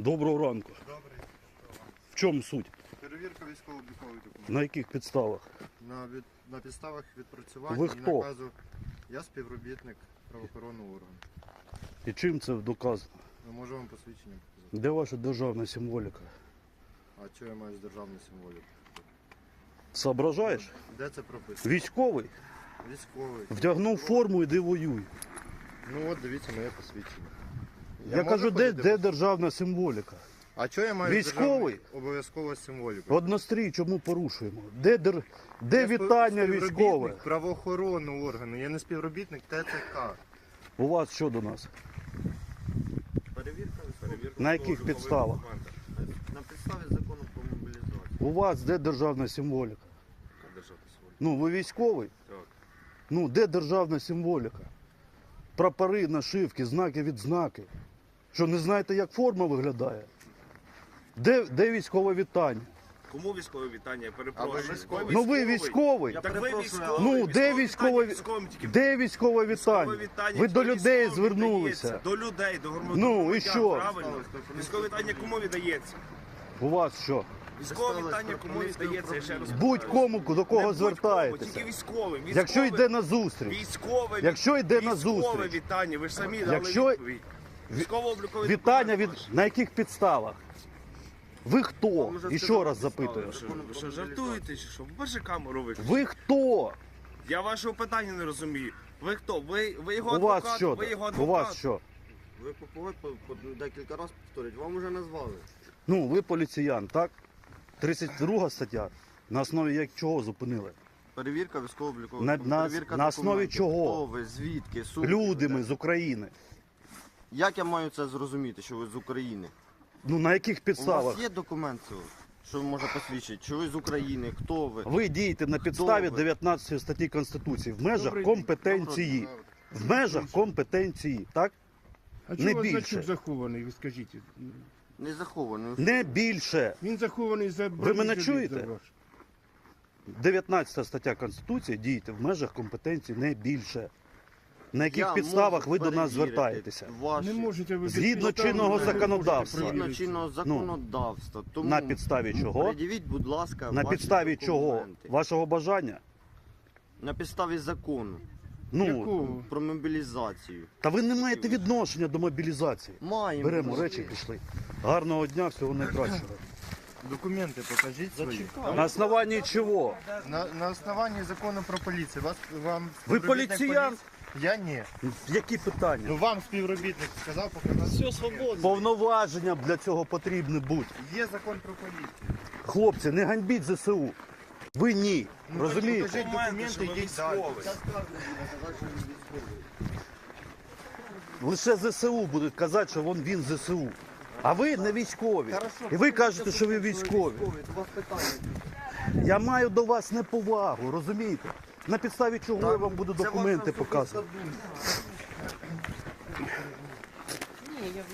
Доброго ранку. Добре. В чому суть? Перевірка військово-облікових документів. На яких підставах? На, від, на підставах відпрацювання Ви і наказу. Я співробітник правоохоронного органу. І чим це доказано? Ми можемо вам посвідчення показати. Де ваша державна символіка? А що я маю з державною символікою? Соображаєш? Де це прописано? Військовий Військовий. вдягнув форму, іди воюй. Ну от дивіться моє посвідчення. Я, можу кажу, де, де державна символіка? А що я маю Військовий? обов'язково символікою? Однострій, чому порушуємо? Де, дер... де Я вітання військове? Правоохоронного органу. Я не співробітник ТЦК. У вас що до нас? Перевірка Перевірка На яких підставах? На підставі закону про мобілізацію. У вас де державна символіка? Державна сьогодні? Ну, ви військовий? Так. Ну, де державна символіка? Прапори, нашивки, знаки, відзнаки. Що, не знаєте, як форма виглядає? Де, де військове вітання? Кому військове вітання? Я перепрошую. Військовий? Ну ви військовий. Так ви військовий. Ну, де Військове військове вітання Де військове вітання? вітання Ви до людей звернулися. До людей, до громадян. Ну, і що? Правильно. Військове вітання кому віддається? У вас що? Військове вітання кому віддається, я ще раз Будь-кому, до кого будь-кому, звертаєтеся. Тільки військовим. Якщо йде на зустріч. Військове, Якщо йде на зустріч. військове вітання, ви ж самі дали відповідь. Військово-облікові Вітання від документи на яких підставах? Ви хто? І ще раз запитую. ваші. Ви що, жартуєте чи що? Боже камеру виключіть. Ви хто? Я вашого питання не розумію. Ви хто? Ви, ви його У адвокат? вас що? ви його У адвокат? вас що? Ви попугай по, по декілька разів повторюють, вам вже назвали. Ну, ви поліціян, так? 32 стаття. На основі як чого зупинили? Перевірка військово-облікових На- на- перевірка на основі документів. чого? Хто ви, звідки, суть? Люди ми з України. Як я маю це зрозуміти, що ви з України? Ну на яких У підставах? вас є документ, цього, що може посвідчити, що ви з України, хто ви? Ви дієте на підставі ви? 19 статті Конституції в межах компетенції. В межах компетенції, так? А Не чого більше. Захований, ви скажіть? Не захований. Не більше. Він захований за Ви мене чуєте? за ваш. 19 стаття Конституції дієте в межах компетенції не більше. На яких Я підставах можу ви до нас перевірити звертаєтеся? Ваші, Не можете ви Згідно чинного не можете законодавства. Згідно перевірити. чинного законодавства. Тому На підставі чого? Пред'явіть, будь ласка, На ваші підставі чого? документи. Вашого бажання? На підставі закону Ну, Якого? про мобілізацію. та ви не маєте відношення до мобілізації. Маємо. Беремо речі, пішли. Гарного дня, всього найкращого. Документи покажіть свої. На основанні чого? На, на основанні закону про поліцію. Вас, вам Ви поліціян? поліції- Я ні. Які питання? Ну вам співробітник сказав показати. Все свободно. Повноваження для цього потрібне бути. Є закон про поліцію. Хлопці, не ганьбіть ЗСУ. Ви ні. Ну, Розумієте? Покажіть Документи, йдіть далі. Лише ЗСУ будуть казати, що вон він ЗСУ. А ви не військові. І ви кажете, що ви військові. Я маю до вас неповагу, розумієте? На підставі чого я вам буду документи показувати. Ні, думка.